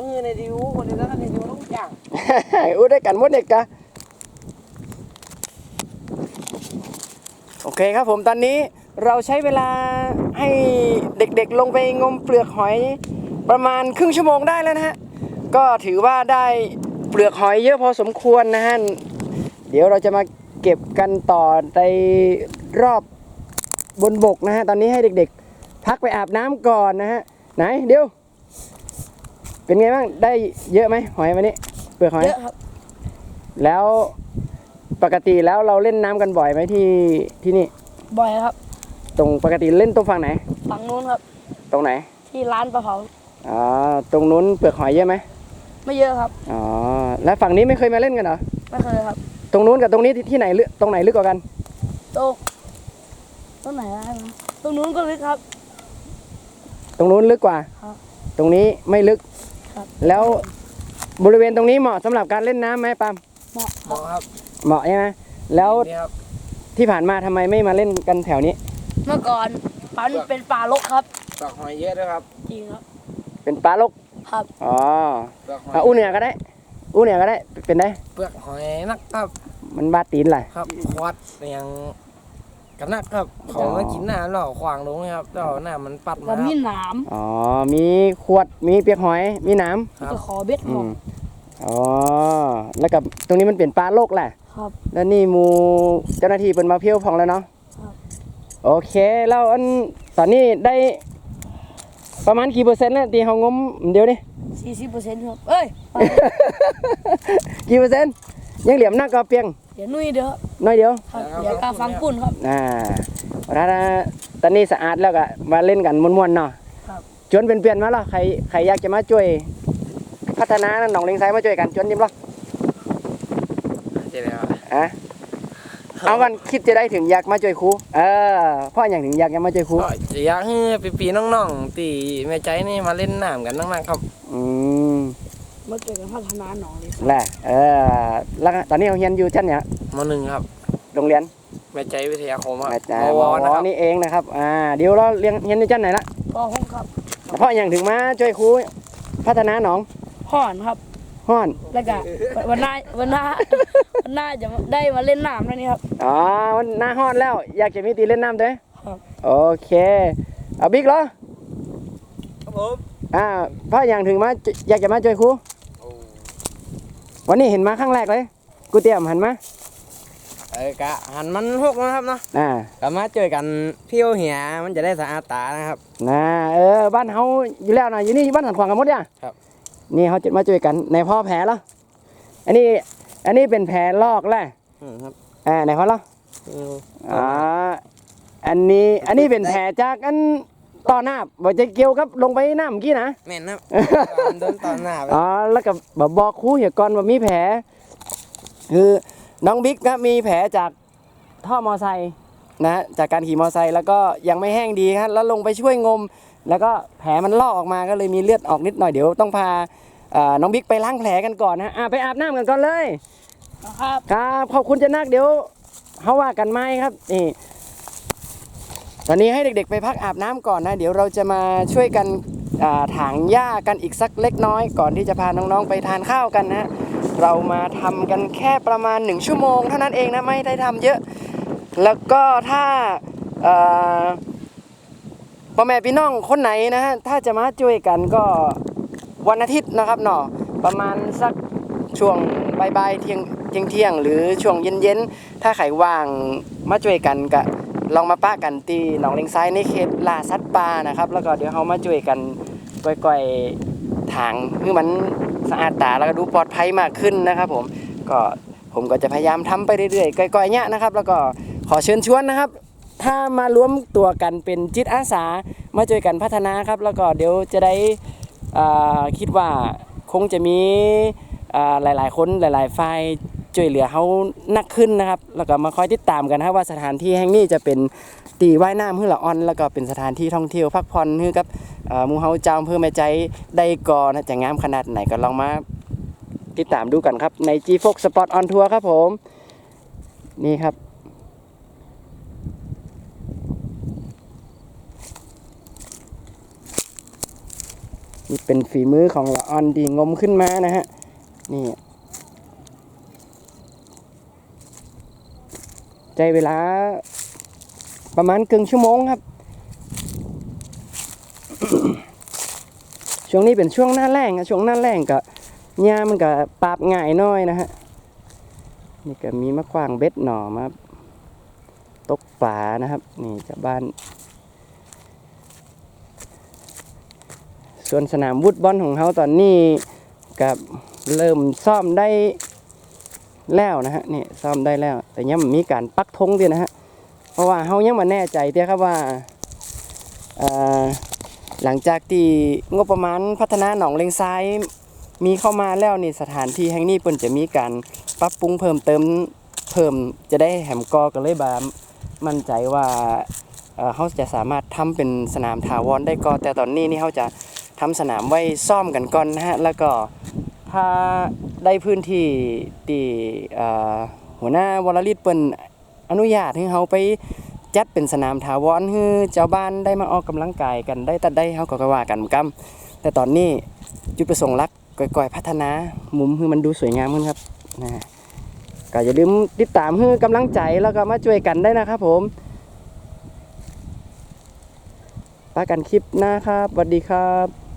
ก็เงินในดิวคนนี้แล้วก็ในดิวต้องอย่างอู้ได้กันหมดเด็กกะโอเคครับผมตอนนี้เราใช้เวลาให้เด็กๆลงไปงมเปลือกหอยประมาณครึ่งชั่วโมงได้แล้วนะฮะก็ถือว่าได้เปลือกหอยเยอะพอสมควรนะฮะเดี๋ยวเราจะมาเก็บกันต่อในรอบบนบกนะฮะตอนนี้ให้เด็กๆ พักไปอาบน้ำก่อนนะฮะไหนเดี๋ยว เป็นไงบ้างได้เยอะไหมหอยวันนี้เปลือกหอย เยอะครับ แล้วปกติแล้วเราเล่นน้ำกันบ่อยไหมที่ที่นี่ บ่อยครับ ตรงปกติเล่นตรงฝั่งไหน ฝั่งนู้นครับ ตรงไหนที่ร้านปลาเผา อ๋อตรงนู้นเปลือกหอยเยอะไหมไม่เยอะครับ อ๋อแล้วฝั่งนี้ไม่เคยมาเล่นกันเหรอไม่เคยครับ ตรงนู้นกับตรงนี้ที่ที่ไหนลึกตรงไหนลึกกว่ากันโตตรงไหนได้ไหมตรงนู้นก็ลึกครับ ตรงนู้นลึกกว่า ครับ ตรงนี้ไม่ลึก ครับ แล้วบริเวณตรงนี้เหมาะสำหรับการเล่นน้ำไหมปามเหมาะเหมาะครับเหมาะใช่ไหมแล้วนี่ครับที่ผ่านมาทำไมไม่มาเล่นกันแถวนี้ เมื่อก่อนปันเป็นป่ารกครับเปลือกหอยเยอะด้วยครับจริงครับ เป็นปลาลกครับ อ๋อเปลือกหอยอะอู้เหนือก็ได้ อู้เหนือก็ได้เป็นได้เปลือกหอยนักครับมันบาดตีนแหละครับควัดอย่าง กันนักครับเขามากินหน้าเราขวางลงครับแล้วหน้ามันปัดแล้มาวคมีรับหนามอ๋อ มีขวด มีเปียกหอย มีหน้ครับจะขอเบ็ดำหอือมอ๋อ แล้วกับตรงนี้มันเป็นปลาโลกแหละ ครับ แล้วนี่หมูเจ้าหน้าที่เป็นมาเพี้ยวพองแล้วเนาะครับโอเค แล้วอันตอนนี้ได้ประมาณกี่เปอร์เซ็นต์แล้วตีเฮางมเดี๋ยวนี้สี่สิบเปอร์เซ็นต์ครับ เอ้ย กี่เปอร์เซ็นต์ยังเหลี่ยมหน้าก็เปียง เดี๋ยวนุ่ยเด้อ น้อยเดียวครับเดี๋ยวกาฟังปุ่นครับ อ่าถ้าตอนนี้สะอาดแล้วก็มาเล่นกันม่วนๆเนาะครับจวนเป็นเปลี่ยนมาเหรอใครใครอยากจะมาช่วย พัฒนาหนองเลงไซมาช่วยกันจวนยิ้มเหรอใช่แล้วอะเอากันคิดจะได้ถึงอยากมาช่วยครูเออพ่ออย่างถึงอยากจะมาช่วยครูก็จะอยากให้ปีๆน้องๆตีแม่ใจนี่มาเล่นน้ำกันนักๆครับอืม เมื่อเกิดการพัฒนาหนองเลยครับแหละเออแล้วก็ตอนนี้เขาเรียนอยู่ชั้นเนี่ยมหนึ่งครับโรงเรียนแม่ใจวิทยาคมครับอาจารมย์วนะครับนี่เองนะครับอ่าเดี๋ยวเราเรียนเรียนอยู่ชั้นไหนละก็ห้องครับพ่ออย่างถึงมาช่วยครูพัฒนาหนองห่อนครับห้อนแล้วก็วันหน้าวันหน้าวันหน้าจะได้มาเล่นน้ำแล้วนี่ครับอ๋อมันหน้าห้อนแล้ว อยากจะมีตีเล่นน้ำด้วยครับโอเคเอาบิ๊กเหรอครับผมอ่าพ่ออย่างถึงมาอยากจะมาช่วยครู วันนี้เห็นมาครั้งแรกเลยกูเตรียมหันมาเออกะหันมันหกนะครับเนาะอ่ากลับมาเจอกันเที่ยวเหียมันจะได้สะอาดตานะครับ นะเออบ้านเฮาอยู่แล้วนะอยู่นี่อยู่บ้านหันขวางกันหมดเนี่ยครับ นี่เขาจะมาช่วยกันในพ่อแผลเหรออันนี้อันนี้เป็นแผลลอกแหละอืมครับอ่าไหนพ่อเหรออืมอ่าอันนี้อันนี้เป็นแผลจากอัน ต่อหน้าบ่จะเกี่ยวกับลงไปน้ำเมื่อกี้นะแม่นครับโดนตอนหน้าไปอ๋อแล้วก็บบอกครูเหี่ยก่อนว่ามีแผล คือน้องบิ๊กครับมีแผลจากท่อมอไซค์นะฮะจากการขี่มอไซค์แล้วก็ยังไม่แห้งดีครับแล้วลงไปช่วยงม แล้วก็แผลมันลอกออกมาก็เลยมีเลือดออกนิดหน่อยเดี๋ยวต้องพาเอ่อน้องบิ๊กไปล้างแผลกันก่อนนะอะไปอาบน้ำกันก่อนเลยนะครับครับขอบคุณเจะนักเดี๋ยวเขาว่ากันไหมครับนี่ ตอนนี้ให้เด็กๆไปพักอาบน้ำก่อนนะ เดี๋ยวเราจะมาช่วยกันถางหญ้ากันอีกสักเล็กน้อย ก่อนที่จะพาน้องๆไปทานข้าวกันนะเรามาทำกันแค่ประมาณหนึ่งชั่วโมง เท่านั้นเองนะไม่ได้ทำเยอะ แล้วก็ถ้าพ่อแม่พี่น้องคนไหนนะฮะถ้าจะมาช่วยกันก็วันอาทิตย์นะครับเนาะประมาณสักช่วงบ่ายๆเที่ยงเที่ยงหรือช่วงเย็นๆถ้าใครว่างมาช่วยกันก็ ลองมาป้ากันตีหนองเลงซ้ายในเขตลาสัตว์ป่านะครับ แล้วก็เดี๋ยวเขามาช่วยกันก่อยๆถางให้มันสะอาดตาแล้วก็ดูปลอดภัยมากขึ้นนะครับผมก็ผมก็จะพยายามทำไปเรื่อยๆก่อยๆเนี้ยนะครับ แล้วก็ขอเชิญชวนนะครับ ถ้ามารวมตัวกันเป็นจิตอาสามาช่วยกันพัฒนาครับ แล้วก็เดี๋ยวจะได้อ่าคิดว่าคงจะมีอ่าหลายๆ คนหลาย ๆ ฝ่าย ช่วยเหลือเขานักขึ้นนะครับ แล้วก็มาคอยติดตามกันนะว่าสถานที่แห่งนี้จะเป็นตีว่ายน้ำเพื่อละออน แล้วก็เป็นสถานที่ท่องเที่ยวพักผ่อนเพื่อกับอ่าหมูเฮาเจ้าอำเพื่อแม่ใจได้ก่อนนะจะงามขนาดไหนก็ลองมาติดตามดูกันครับใน G Fox Spot on Tour ครับผม นี่ครับ นี่เป็นฝีมือของละออนดีงมขึ้นมานะฮะ นี่ ใจเวลาประมาณครึ่งชั่วโมงครับ ช่วงนี้เป็นช่วงหน้าแรงอะช่วงหน้าแรงก็หญ้ามันก็ปราบง่ายน้อยนะฮะ นี่ก็มีมะขวางเบ็ดหน่อมาตกป่านะครับ นี่จากบ้านส่วนสนามวุดบอลของเขาตอนนี้กับเริ่มซ่อมได้ แล้วนะฮะนี่ซ่อมได้แล้ว แต่ยังมีการปักธงด้วยนะฮะเพราะว่าเขายังมาแน่ใจเตี้ยครับว่าหลังจากที่งบประมาณพัฒนาหนองเลงซ้ายมีเข้ามาแล้วนี่สถานที่แห่งนี้เปิ้นจะมีการปรับปรุงเพิ่มเติมเพิ่มจะได้แหมกอกันเลยบามั่นใจว่าเขาจะสามารถทำเป็นสนามถาวรได้ก็แต่ตอนนี้นี่เขาจะทำสนามไว้ซ่อมกันก่อนนะฮะแล้วก็ ถ้าได้พื้นที่ที่หัวหน้าวรลิตเปิ้นอนุญาตให้เขาไปจัดเป็นสนามถาวรให้เจ้าบ้านได้มาออกกำลังกายกันได้ตัดได้เขาก็ว่ากันกำแต่ตอนนี้จุดประสงค์หลักก่อยๆพัฒนามุมให้มันดูสวยงามขึ้นครับนะก็อย่าลืมติดตามให้กำลังใจแล้วก็มาช่วยกันได้นะครับผมปากันคลิปหน้าครับสวัสดีครับ